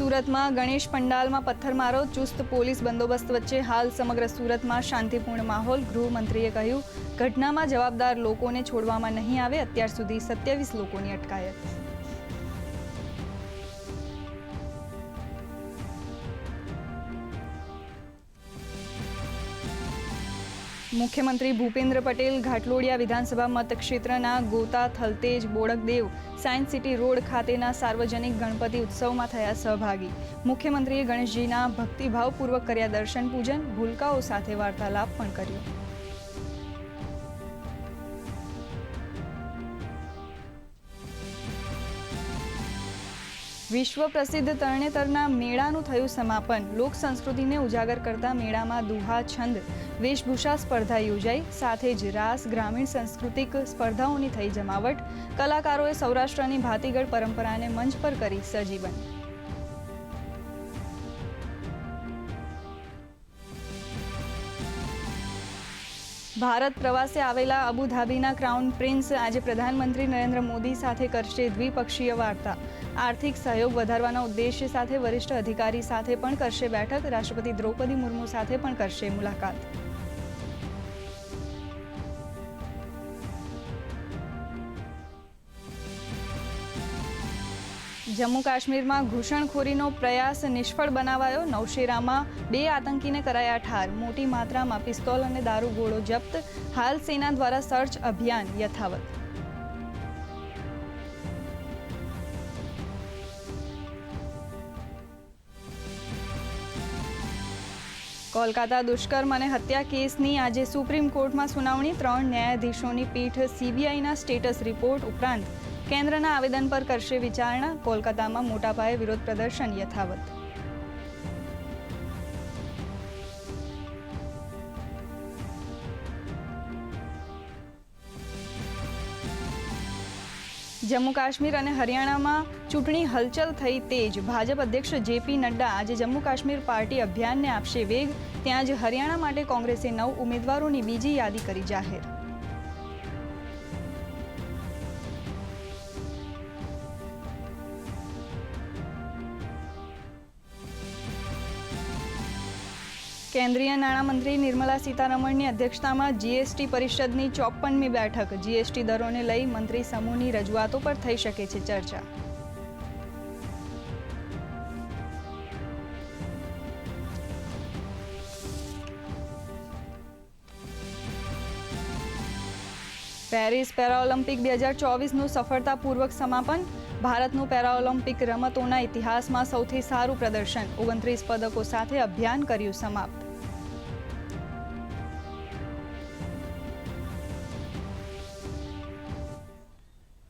સુરતમાં ગણેશ પંડાલમાં પથ્થરમારો, ચુસ્ત પોલીસ બંદોબસ્ત વચ્ચે હાલ સમગ્ર સુરતમાં શાંતિપૂર્ણ માહોલ, ગૃહમંત્રીએ કહ્યું, ઘટનામાં જવાબદાર લોકોને છોડવામાં નહીં આવે, અત્યાર સુધી સત્યાવીસ લોકોની અટકાયત. મુખ્યમંત્રી ભૂપેન્દ્ર પટેલ ઘાટલોડિયા વિધાનસભા મતક્ષેત્રના Gota, Thaltej, Bodakdev, science city road ખાતેના સાર્વજનિક ગણપતિ ઉત્સવમાં થયા સહભાગી. મુખ્યમંત્રીએ ગણેશજીના ભક્તિભાવપૂર્વક કર્યા દર્શન પૂજન, ભૂલકાઓ સાથે વાર્તાલાપ પણ કર્યો. વિશ્વ પ્રસિદ્ધ તરણેતરના મેળાનું થયું સમાપન. લોક સંસ્કૃતિને ઉજાગર કરતા મેળામાં દુહા, છંદ, વેશભૂષા સ્પર્ધા યોજાઈ. સાથે જ રાસ, ગ્રામીણ સાંસ્કૃતિક સ્પર્ધાઓની થઈ જમાવટ. કલાકારોએ સૌરાષ્ટ્રની ભાતીગળ પરંપરાને મંચ પર કરી સજીવન. ભારત પ્રવાસે આવેલા અબુધાબીના ક્રાઉન પ્રિન્સ આજે પ્રધાનમંત્રી નરેન્દ્ર મોદી સાથે કરશે દ્વિપક્ષીય વાર્તા. આર્થિક સહયોગ વધારવાના ઉદ્દેશ્ય સાથે વરિષ્ઠ અધિકારી સાથે પણ કરશે બેઠક. રાષ્ટ્રપતિ દ્રૌપદી મુર્મુ સાથે પણ કરશે મુલાકાત. જમ્મુ કાશ્મીરમાં ઘૂસણખોરીનો પ્રયાસ નિષ્ફળ બનાવાયો. નૌશેરામાં બે આતંકીને કરાયા ઠાર. મોટી માત્રામાં પિસ્તોલ અને દારૂગોળો જપ્ત. હાલ સેના દ્વારા સર્ચ અભિયાન યથાવત. કોલકાતા દુષ્કર્મ અને હત્યા કેસની આજે સુપ્રીમ કોર્ટમાં સુનાવણી ત્રણ ન્યાયાધીશોની પીઠ સીબીઆઈના સ્ટેટસ રિપોર્ટ ઉપરાંત કેન્દ્રના આવેદન પર કરશે વિચારણા. કોલકાતામાં મોટાપાયે વિરોધ પ્રદર્શન યથાવત. જમ્મુ કાશ્મીર અને હરિયાણામાં ચૂંટણી હલચલ થઈ તેજ. ભાજપ અધ્યક્ષ જેપી નડ્ડા આજે જમ્મુ કાશ્મીર પાર્ટી અભિયાનને આપશે વેગ. ત્યાં જ હરિયાણા માટે કોંગ્રેસે નવ ઉમેદવારોની બીજી યાદી કરી જાહેર. કેન્દ્રીય નાણામંત્રી નિર્મલા સીતારમણની અધ્યક્ષતામાં જીએસટી પરિષદની ચોપ્પનમી બેઠક. જીએસટી દરોને લઈ મંત્રી સમૂહની રજૂઆતો પર થઈ શકે છે ચર્ચા. પેરિસ પેરાઓલિમ્પિક બે હજાર ચોવીસનું સફળતાપૂર્વક સમાપન. ભારતનું પેરાઓલિમ્પિક રમતોના ઇતિહાસમાં સૌથી સારું પ્રદર્શન. ઓગણત્રીસ પદકો સાથે અભિયાન કર્યું સમાપ્ત.